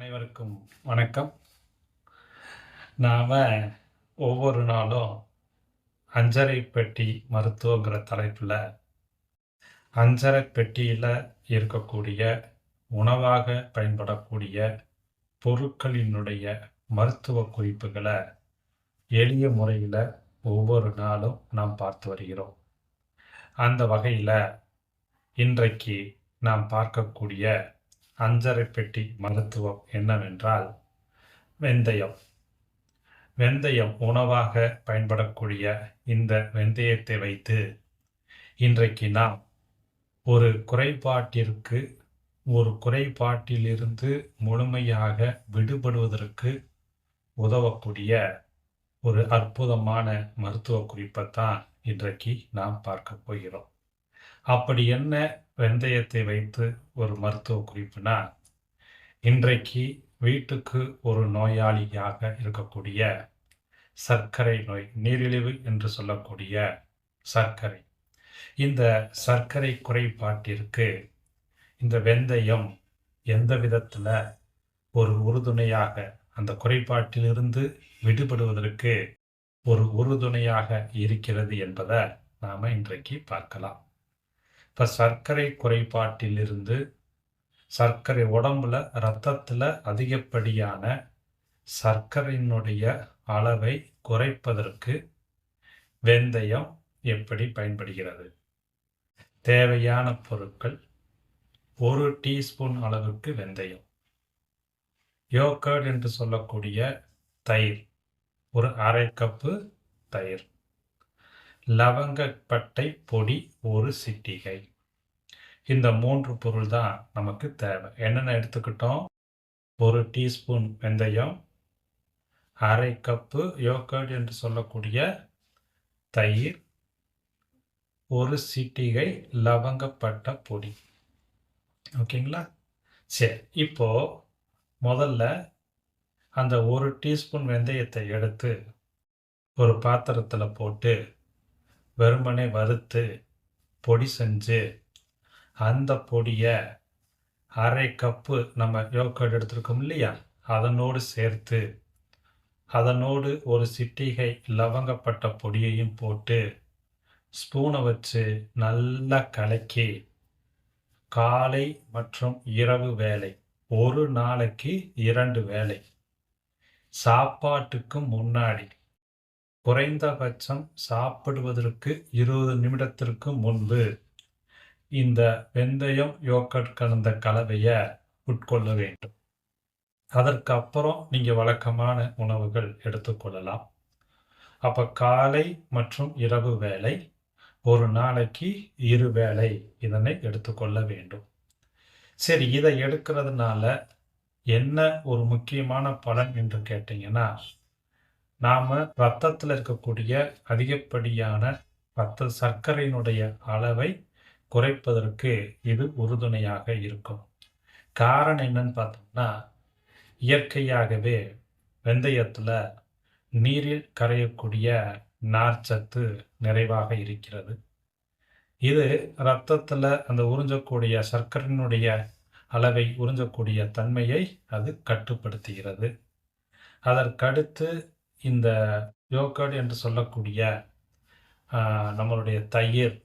அனைவருக்கும் வணக்கம். நாம் ஒவ்வொரு நாளும் அஞ்சரை பெட்டி மருத்துவங்கிற தலைப்பில் அஞ்சரை பெட்டியில் இருக்கக்கூடிய உணவாக பயன்படக்கூடிய பொருட்களினுடைய மருத்துவ குறிப்புகளை எளிய முறையில் ஒவ்வொரு நாளும் நாம் பார்த்து வருகிறோம். அந்த வகையில் இன்றைக்கு நாம் பார்க்கக்கூடிய அஞ்சரை பெட்டி மருத்துவம் என்னவென்றால் வெந்தயம். வெந்தயம் உணவாக பயன்படக்கூடிய இந்த வெந்தயத்தை வைத்து இன்றைக்கு நாம் ஒரு குறைபாட்டிற்கு ஒரு குறைபாட்டிலிருந்து முழுமையாக விடுபடுவதற்கு உதவக்கூடிய ஒரு அற்புதமான மருத்துவ குறிப்பை தான் இன்றைக்கு நாம் பார்க்க போகிறோம். அப்படி என்ன வெந்தயத்தை வைத்து ஒரு மருத்துவ குறிப்புனா இன்றைக்கு வீட்டுக்கு ஒரு நோயாளியாக இருக்கக்கூடிய சர்க்கரை நோய் நீரிழிவு என்று சொல்லக்கூடிய சர்க்கரை. இந்த சர்க்கரை குறைபாட்டிற்கு இந்த வெந்தயம் எந்த விதத்தில் ஒரு உறுதுணையாக அந்த குறைபாட்டிலிருந்து விடுபடுவதற்கு ஒரு உறுதுணையாக இருக்கிறது என்பதை நாம் இன்றைக்கு பார்க்கலாம். இப்போ சர்க்கரை குறைபாட்டிலிருந்து சர்க்கரை உடம்புல ரத்தத்தில் அதிகப்படியான சர்க்கரையினுடைய அளவை குறைப்பதற்கு வெந்தயம் எப்படி பயன்படுகிறது? தேவையான பொருட்கள் ஒரு டீஸ்பூன் அளவுக்கு வெந்தயம். யோகர்ட் என்று சொல்லக்கூடிய தயிர் ஒரு அரை கப்பு தயிர். லவங்கப்பட்டை பொடி ஒரு சிட்டிகை. இந்த மூன்று பொருள் தான் நமக்கு தேவை. என்னென்ன எடுத்துக்கிட்டோம்? ஒரு டீஸ்பூன் வெந்தயம் அரை கப்பு யோகர்ட் என்று சொல்லக்கூடிய தயிர் ஒரு சிட்டிகை லவங்கப்பட்ட பொடி. ஓகேங்களா? சரி இப்போது முதல்ல அந்த ஒரு டீஸ்பூன் வெந்தயத்தை எடுத்து ஒரு பாத்திரத்தில் போட்டு வெறுமனே வறுத்து பொடி செஞ்சு அந்த பொடியை அரை கப்பு நம்ம யோகர்ட் எடுத்துருக்கோம் இல்லையா? அதனோடு சேர்த்து அதனோடு ஒரு சிட்டிகை லவங்கப்பட்ட பொடியையும் போட்டு ஸ்பூனை வச்சு நல்லா கலக்கி காலை மற்றும் இரவு வேலை ஒரு நாளைக்கு இரண்டு வேலை சாப்பாட்டுக்கு முன்னாடி குறைந்தபட்சம் சாப்பிடுவதற்கு இருபது நிமிடத்திற்கு முன்பு இந்த வெந்தயம் யோகட் கலந்த கலவையை உட்கொள்ள வேண்டும். அதற்கு அப்புறம் நீங்கள் வழக்கமான உணவுகள் எடுத்துக்கொள்ளலாம் அப்போ காலை மற்றும் இரவு வேலை ஒரு நாளைக்கு இரு வேளை இதனை எடுத்துக்கொள்ள வேண்டும். சரி இதை எடுக்கிறதுனால என்ன ஒரு முக்கியமான பலன் என்று கேட்டீங்கன்னா நாம் ரத்தத்தில் இருக்கக்கூடிய அதிகப்படியான ரத்த சர்க்கரையினுடைய அளவை குறைப்பதற்கு இது உறுதுணையாக இருக்கும். காரணம் என்னன்னு பார்த்தோம்னா இயற்கையாகவே வெந்தயத்தில் நீரில் கரையக்கூடிய நார்ச்சத்து நிறைவாக இருக்கிறது. இது ரத்தத்தில் அந்த உறிஞ்சக்கூடிய சர்க்கரையினுடைய அளவை உறிஞ்சக்கூடிய தன்மையை அது கட்டுப்படுத்துகிறது. அதற்கடுத்து இந்த யோகர்ட் என்று சொல்லக்கூடிய நம்மளுடைய தயிர்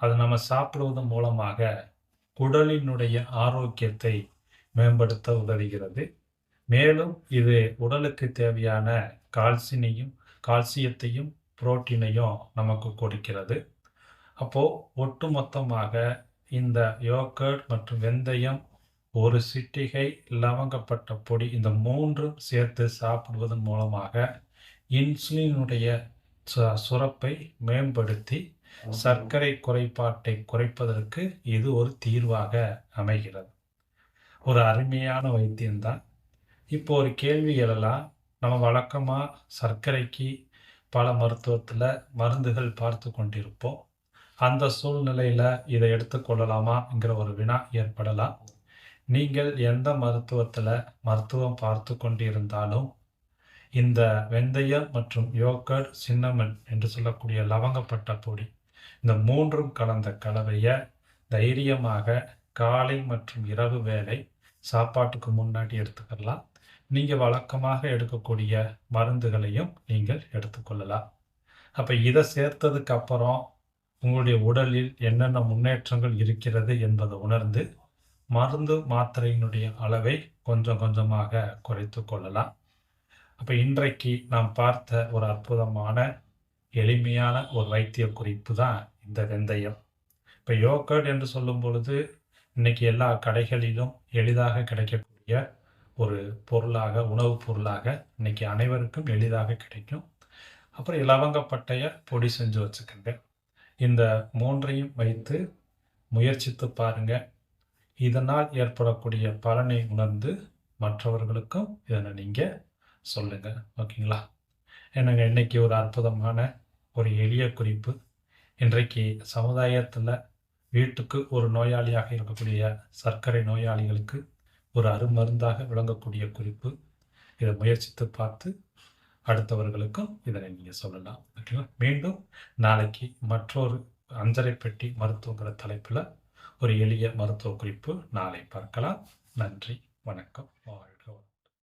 அது நம்ம சாப்பிடுவதன் மூலமாக குடலினுடைய ஆரோக்கியத்தை மேம்படுத்த உதவுகிறது. மேலும் இது உடலுக்கு தேவையான கால்சினையும் கால்சியத்தையும் புரோட்டீனையும் நமக்கு கொடுக்கிறது. அப்போது ஒட்டுமொத்தமாக இந்த யோகர்ட் மற்றும் வெந்தயம் ஒரு சிட்டிகை லவங்கப்பட்ட பொடி இந்த மூன்றும் சேர்த்து சாப்பிடுவதன் மூலமாக இன்சுலினுடைய சுரப்பை மேம்படுத்தி சர்க்கரை குறைபாட்டை குறைப்பதற்கு இது ஒரு தீர்வாக அமைகிறது. ஒரு அருமையான வைத்தியம்தான். இப்போ ஒரு கேள்வி எழலாம் நம்ம வழக்கமாக சர்க்கரைக்கு பல மருத்துவத்தில் மருந்துகள் பார்த்து கொண்டிருப்போம். அந்த சூழ்நிலையில் இதை எடுத்துக்கொள்ளலாமாங்கிற ஒரு வினா ஏற்படலாம். நீங்கள் எந்த மருத்துவத்தில் மருத்துவம் பார்த்து கொண்டிருந்தாலும் இந்த வெந்தயம் மற்றும் யோகர்ட் சின்னமன் என்று சொல்லக்கூடிய லவங்கப்பட்ட பொடி இந்த மூன்றும் கலந்த கலவையை தைரியமாக காலை மற்றும் இரவு வேலை சாப்பாட்டுக்கு முன்னாடி எடுத்துக்கலாம் நீங்கள் வழக்கமாக எடுக்கக்கூடிய மருந்துகளையும் நீங்கள் எடுத்துக்கொள்ளலாம். அப்போ இதை சேர்த்ததுக்கு அப்புறம் உங்களுடைய உடலில் என்னென்ன முன்னேற்றங்கள் இருக்கிறது என்பதை உணர்ந்து மருந்து மாத்திரையினுடைய அளவை கொஞ்சம் கொஞ்சமாக குறைத்து கொள்ளலாம். அப்போ இன்றைக்கு நாம் பார்த்த ஒரு அற்புதமான எளிமையான ஒரு வைத்திய குறிப்பு தான் இந்த வெந்தயம். இப்போ யோகர்ட் என்று சொல்லும் பொழுது இன்னைக்கு எல்லா கடைகளிலும் எளிதாக கிடைக்கக்கூடிய ஒரு பொருளாக உணவுப் பொருளாக இன்னைக்கு அனைவருக்கும் எளிதாக கிடைக்கும். அப்புறம் இலவங்கப்பட்டையை பொடி செஞ்சு வச்சுக்கோங்க. இந்த மூன்றையும் வைத்து முயற்சித்து பாருங்க. இதனால் ஏற்படக்கூடிய பலனை உணர்ந்து மற்றவர்களுக்கும் இதனை நீங்கள் சொல்லுங்கள் ஓகேங்களா? என்னங்க இன்றைக்கி ஒரு அற்புதமான ஒரு எளிய குறிப்பு. இன்றைக்கு சமுதாயத்தில் வீட்டுக்கு ஒரு நோயாளியாக இருக்கக்கூடிய சர்க்கரை நோயாளிகளுக்கு ஒரு அருமருந்தாக விளங்கக்கூடிய குறிப்பு. இதை முயற்சித்து பார்த்து அடுத்தவர்களுக்கும் இதனை நீங்கள் சொல்லலாம். ஓகேங்களா மீண்டும் நாளைக்கு மற்றொரு அஞ்சரை பெட்டி மருத்துவங்கிற தலைப்பில் ஒரு எளிய மருத்துவ குறிப்பு நாளை பார்க்கலாம். நன்றி வணக்கம் வாழ்